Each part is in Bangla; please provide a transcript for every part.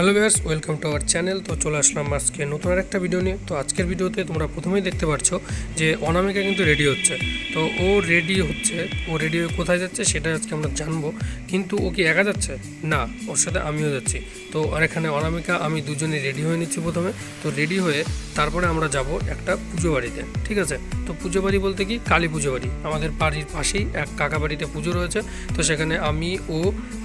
Hello viewers, welcome to our channel. তো চলে আসলাম আজকে নতুন আর একটা ভিডিও নিয়ে। তো আজকের ভিডিওতে তোমরা প্রথমেই দেখতে পাচ্ছ যে অনামিকা কিন্তু রেডি হচ্ছে। তো ও রেডি হচ্ছে, ও রেডি হয়ে কোথায় যাচ্ছে সেটা আজকে আমরা জানব। কিন্তু ও কি একা যাচ্ছে? না, ওর সাথে আমিও যাচ্ছি। তো আর এখানে অনামিকা, আমি দুজনে রেডি হয়ে নিচ্ছি প্রথমে। তো রেডি হয়ে তারপরে আমরা যাব একটা পুজো বাড়িতে, ঠিক আছে? তো পুজো বাড়ি বলতে কি? কালী পুজো বাড়ি। আমাদের বাড়ির পাশেই এক কাকা বাড়িতে পুজো রয়েছে। তো সেখানে আমি, ও,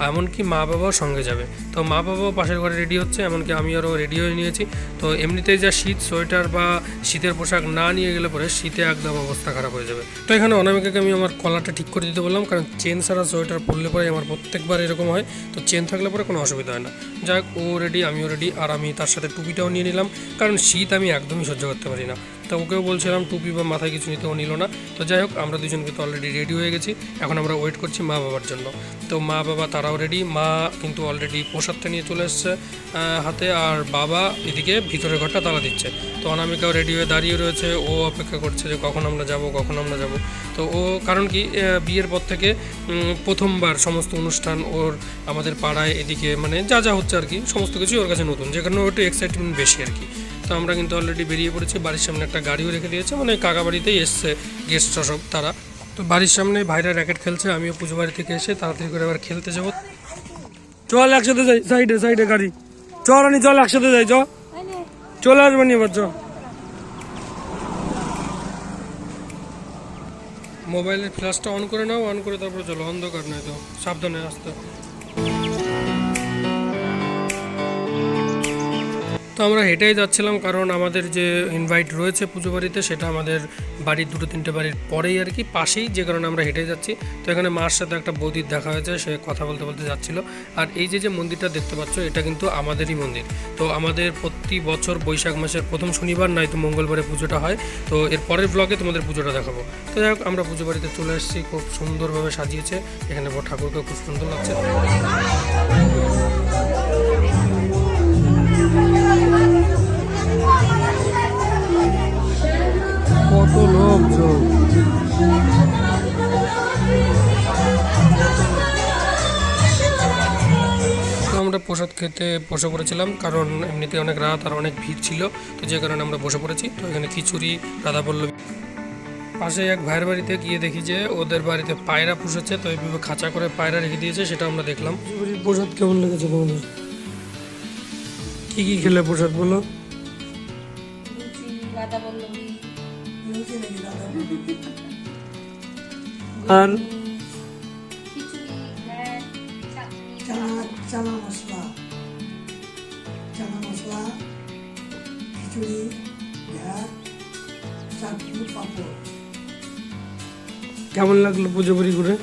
এমনকি মা বাবাও সঙ্গে যাবে। তো মা বাবাও পাশের ঘরে রেডি হচ্ছে, এমনকি আমি আরও রেডি হয়ে নিয়েছি। তো এমনিতেই যা শীত, সোয়েটার বা শীতের পোশাক না নিয়ে গেলে পরে শীতে একদম অবস্থা খারাপ হয়ে যাবে। তো এখানে অনামিকাকে আমি আমার কলারটা ঠিক করে দিতে বললাম, কারণ চেন ছাড়া সোয়েটার পরলে পরে আমার প্রত্যেকবার এরকম হয়। তো চেন থাকলে পরে কোনো অসুবিধা হয় না। যাই হোক ও রেডি আমিও রেডি আর আমি তার সাথে টুপিটাও নিয়ে নিলাম। কারণ শীত আমি একদমই সহ্য করতে পারি না। তো ওকেও বলছিলাম, টুপি বা মাথায় কিছু নিতে, ও নিল না। তো যাই হোক, আমরা দুজন কিন্তু অলরেডি রেডি হয়ে গেছি। এখন আমরা ওয়েট করছি মা বাবার জন্য। তো মা বাবা তারাও রেডি মা কিন্তু অলরেডি প্রসাদটা নিয়ে চলে এসছে হাতে। আর বাবা এদিকে ভিতরের ঘরটা তালা দিচ্ছে। তো অনামিকাও রেডি হয়ে দাঁড়িয়ে রয়েছে। ও অপেক্ষা করছে যে কখন আমরা যাব, কখন আমরা যাব। তো ও, কারণ কি বিয়ের পর থেকে প্রথমবার সমস্ত অনুষ্ঠান ওর আমাদের পাড়ায় এদিকে মানে যা যা হচ্ছে আর কি, সমস্ত কিছুই ওর কাছে নতুন। যে কারণে ও একটু এক্সাইটমেন্ট বেশি আর কি। তো আমরা কিন্তু অলরেডি বেরিয়ে পড়েছি। বাড়ির সামনে একটা গাড়িও রেখে দিয়েছে মানে কাকা বাড়িতেই এসছে গেস্ট সব তারা। তো বাড়ির সামনে ভাইরা র্যাকেট খেলছে, আমিও পুজো বাড়ি থেকে এসে তাড়াতাড়ি করে আবার খেলতে যাব। চল একসাথে যাই সাইডে সাইডে গাড়ি। চল আনি চল একসাথে যাই, চলে। আসবে নি এবার চ মোবাইলের ফ্ল্যাশটা অন করে নাও অন করে তারপরে চলো, অন্ধকার নয় তো, সাবধানে আসতে। তো আমরা হেঁটেই যাচ্ছিলাম, কারণ আমাদের যে ইনভাইট রয়েছে পুজো বাড়িতে, সেটা আমাদের বাড়ির দুটো তিনটে বাড়ির পরেই আর কি, পাশেই, যে কারণে আমরা হেঁটে যাচ্ছি। তো এখানে মার সাথে একটা বৌদির দেখা হয়েছে, সে কথা বলতে বলতে যাচ্ছিল। আর এই যে যে মন্দিরটা দেখতে পাচ্ছ, এটা কিন্তু আমাদেরই মন্দির। তো আমাদের প্রতি বছর বৈশাখ মাসের প্রথম শনিবার নয়তো মঙ্গলবারে পুজোটা হয়। তো এর পরের ব্লগে তোমাদের পুজোটা দেখাবো। তো যাই হোক, আমরা পুজো বাড়িতে চলে এসেছি, খুব সুন্দরভাবে সাজিয়েছে। এখানে ঠাকুরকে খুব সুন্দর লাগছে। প্রসাদ খেতে বসে পড়েছিলাম কারণ এমনিতে অনেক রাত আর অনেক ভিড় ছিল তো যে কারণে আমরা বসে পড়েছি। তো এখানে খিচুড়ি রাধা পল্লবী। পাশে এক ভাইয়ের বাড়িতে গিয়ে দেখি যে ওদের বাড়িতে পায়রা পুষেছে তো এইভাবে খাঁচা করে পায়রা রেখে দিয়েছে সেটা আমরা দেখলাম। প্রসাদ কেমন লেগেছে তোমাদের? কি কি খেলে প্রসাদ বলো? আর চানা মশলা চানা মশলা খিচুড়ি ভ্যাট চাটনি পাঁপড় কেমন লাগল পুজো পুরি করে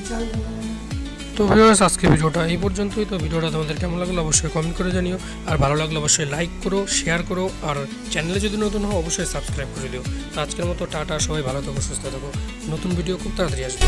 ভালোই তো ভিউয়ার্স আজকে ভিডিওটা এই পর্যন্তই। তো ভিডিওটা তোমাদের কেমন লাগল অবশ্যই কমেন্ট করে জানিও। আর ভালো লাগলে অবশ্যই লাইক করো শেয়ার করো। আর চ্যানেলে যদি নতুন হও, অবশ্যই সাবস্ক্রাইব করে দিও। আজকের মতো টাটা, সবাই ভালো থাকো, সুস্থ থাকো। নতুন ভিডিও খুব তাড়াতাড়ি আসবে।